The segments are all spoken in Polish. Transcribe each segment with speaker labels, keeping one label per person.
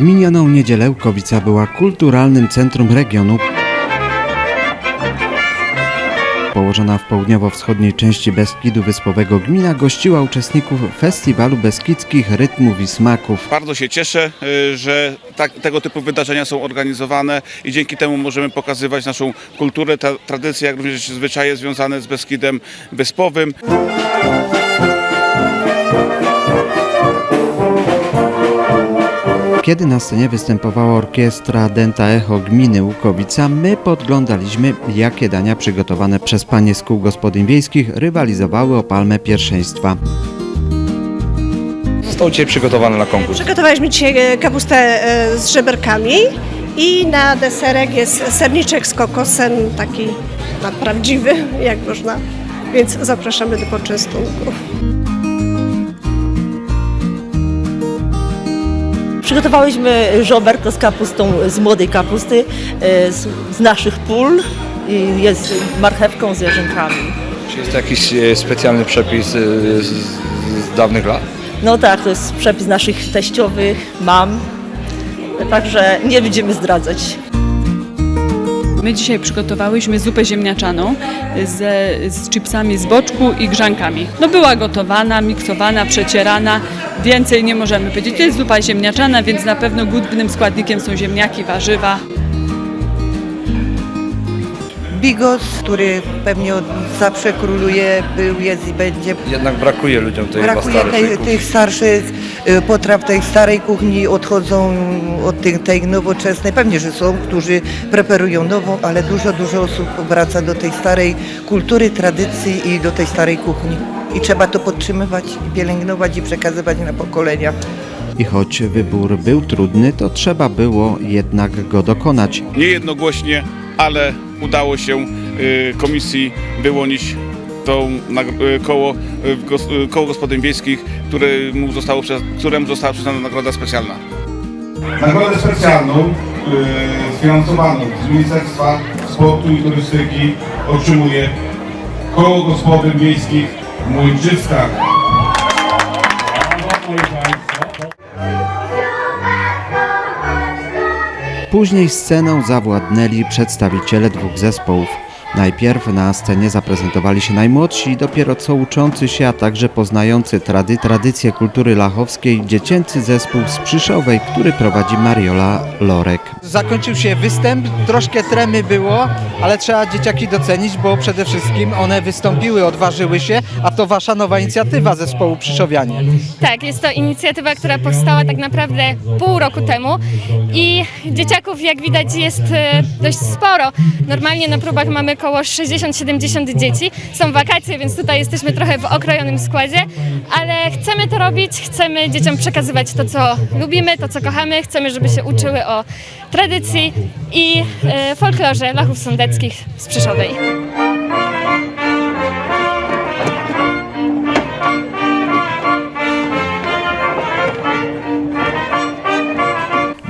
Speaker 1: W minioną niedzielę Łukowica była kulturalnym centrum regionu. Położona w południowo-wschodniej części Beskidu Wyspowego gmina gościła uczestników Festiwalu Beskidzkich Rytmów i Smaków.
Speaker 2: Bardzo się cieszę, y, że tak, tego typu wydarzenia są organizowane i dzięki temu możemy pokazywać naszą kulturę, tra- tradycję, jak również zwyczaje związane z Beskidem Wyspowym.
Speaker 1: Kiedy na scenie występowała orkiestra Denta Echo gminy Łukowica, my podglądaliśmy, jakie dania przygotowane przez panie z kół gospodyń wiejskich rywalizowały o palmę pierwszeństwa.
Speaker 3: Został dzisiaj przygotowany na konkurs.
Speaker 4: Przygotowaliśmy dzisiaj e, kapustę e, z żeberkami i na deserek jest serniczek z kokosem, taki na prawdziwy, jak można. Więc zapraszamy do poczęstunku.
Speaker 5: Przygotowałyśmy żoberko z kapustą, z młodej kapusty, e, z, z naszych pól i jest marchewką z jarzynkami.
Speaker 3: Czy jest to jakiś e, specjalny przepis e, z, z dawnych lat?
Speaker 5: No tak, to jest przepis naszych teściowych, mam, także nie będziemy zdradzać.
Speaker 6: My dzisiaj przygotowałyśmy zupę ziemniaczaną ze, z chipsami z boczku i grzankami. No była gotowana, miksowana, przecierana. Więcej nie możemy powiedzieć. To jest zupa ziemniaczana, więc na pewno głównym składnikiem są ziemniaki, warzywa.
Speaker 7: Bigos, który pewnie od zawsze króluje, był, jest i będzie.
Speaker 3: Jednak brakuje ludziom tej
Speaker 7: Brakuje
Speaker 3: starej
Speaker 7: tej, tych starszych y, potraw tej starej kuchni, odchodzą od tej, tej nowoczesnej. Pewnie, że są, którzy preferują nową, ale dużo, dużo osób wraca do tej starej kultury, tradycji i do tej starej kuchni. I trzeba to podtrzymywać, pielęgnować i przekazywać na pokolenia.
Speaker 1: I choć wybór był trudny, to trzeba było jednak go dokonać.
Speaker 2: Niejednogłośnie, ale udało się y, komisji wyłonić to y, koło, y, w koło gospodyń wiejskich, któremu, zostało, któremu została przyznana nagroda specjalna.
Speaker 8: Nagrodę specjalną sfinansowaną z Ministerstwa Sportu i Turystyki otrzymuje Koło Gospodyń Wiejskich Młończyska.
Speaker 1: Później sceną zawładnęli przedstawiciele dwóch zespołów. Najpierw na scenie zaprezentowali się najmłodsi, dopiero co uczący się, a także poznający trady, tradycje kultury lachowskiej dziecięcy zespół z Przyszowej, który prowadzi Mariola Lorek.
Speaker 9: Zakończył się występ, troszkę tremy było, ale trzeba dzieciaki docenić, bo przede wszystkim one wystąpiły, odważyły się, a to wasza nowa inicjatywa zespołu Przyszowianie.
Speaker 10: Tak, jest to inicjatywa, która powstała tak naprawdę pół roku temu i dzieciaków jak widać jest e, dość sporo. Normalnie na próbach mamy około 60-70 dzieci. Są wakacje, więc tutaj jesteśmy trochę w okrojonym składzie, ale chcemy to robić, chcemy dzieciom przekazywać to, co lubimy, to, co kochamy, chcemy, żeby się uczyły o tradycji i e, folklorze Lachów Sądeckich z Przyszowej.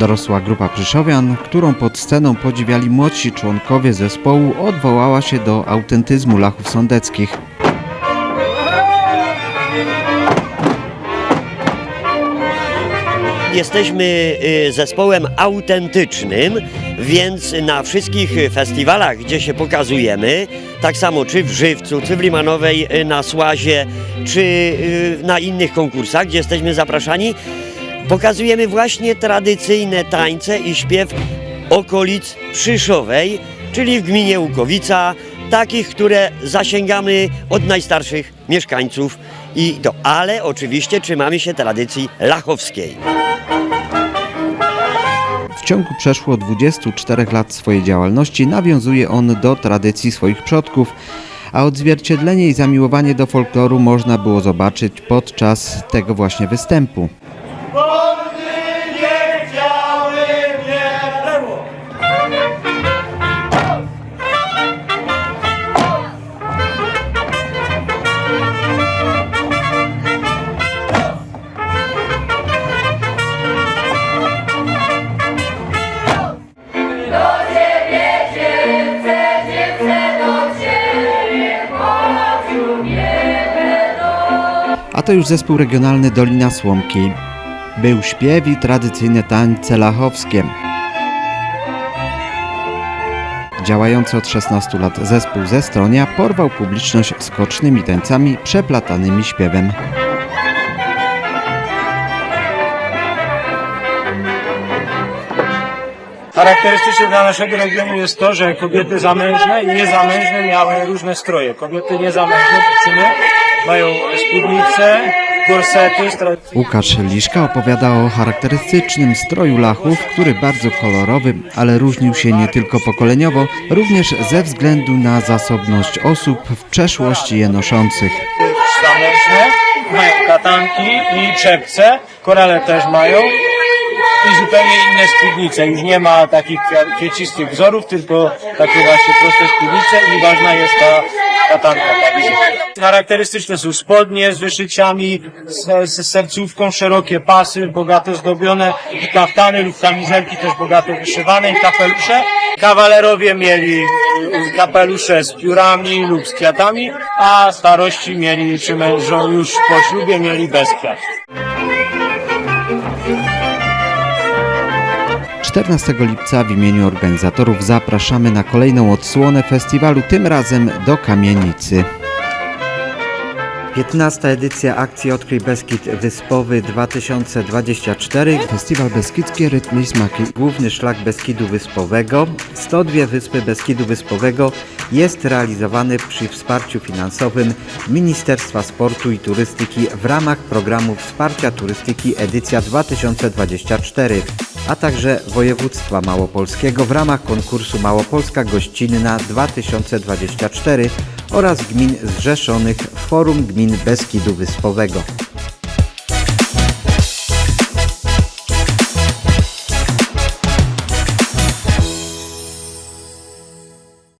Speaker 1: Dorosła grupa Przyszowian, którą pod sceną podziwiali młodsi członkowie zespołu, odwołała się do autentyzmu Lachów Sądeckich.
Speaker 11: Jesteśmy y, zespołem autentycznym, więc na wszystkich festiwalach, gdzie się pokazujemy, tak samo czy w Żywcu, czy w Limanowej y, na Słazie, czy y, na innych konkursach, gdzie jesteśmy zapraszani, pokazujemy właśnie tradycyjne tańce i śpiew okolic Przyszowej, czyli w gminie Łukowica, takich, które zasięgamy od najstarszych mieszkańców i to, ale oczywiście trzymamy się tradycji lachowskiej.
Speaker 1: W ciągu przeszło 24 lat swojej działalności nawiązuje on do tradycji swoich przodków, a odzwierciedlenie i zamiłowanie do folkloru można było zobaczyć podczas tego właśnie występu. A to już zespół regionalny Dolina Słomkiej. Był śpiew i tradycyjne tańce lachowskie. Działający od 16 lat zespół ze Stronia porwał publiczność skocznymi tańcami przeplatanymi śpiewem.
Speaker 12: Charakterystyczne dla naszego regionu jest to, że kobiety zamężne i niezamężne miały różne stroje. Kobiety niezamężne, dziewczyny, mają spódnice, tradycyjnymi
Speaker 1: Łukasz Liszka opowiada o charakterystycznym stroju Lachów, który bardzo kolorowy, ale różnił się nie tylko pokoleniowo, również ze względu na zasobność osób w przeszłości je noszących.
Speaker 12: zamężne, mają katanki i czepce, korale też mają i zupełnie inne spódnice. Już nie ma takich kwiecistych wzorów, tylko takie właśnie proste spódnice i ważna jest ta katanka. Charakterystyczne są spodnie z wyszyciami, z, z sercówką, szerokie pasy, bogato zdobione, i kaftany lub kamizelki też bogato wyszywane i kapelusze. Kawalerowie mieli y, kapelusze z piórami lub z kwiatami, a starości mieli, czy mężo już po ślubie mieli bez kwiatów.
Speaker 1: 14 lipca w imieniu organizatorów zapraszamy na kolejną odsłonę festiwalu, tym razem do Kamienicy. 15. edycja akcji Odkryj Beskid Wyspowy 2024. Festiwal Beskidzkie Rytmy i Smaki. Główny szlak Beskidu Wyspowego. 102 Wyspy Beskidu Wyspowego jest realizowany przy wsparciu finansowym Ministerstwa Sportu i Turystyki w ramach programu Wsparcia Turystyki edycja 2024 a także województwa małopolskiego w ramach konkursu Małopolska Gościnna 2024 oraz gmin zrzeszonych w Forum Gmin Beskidu Wyspowego.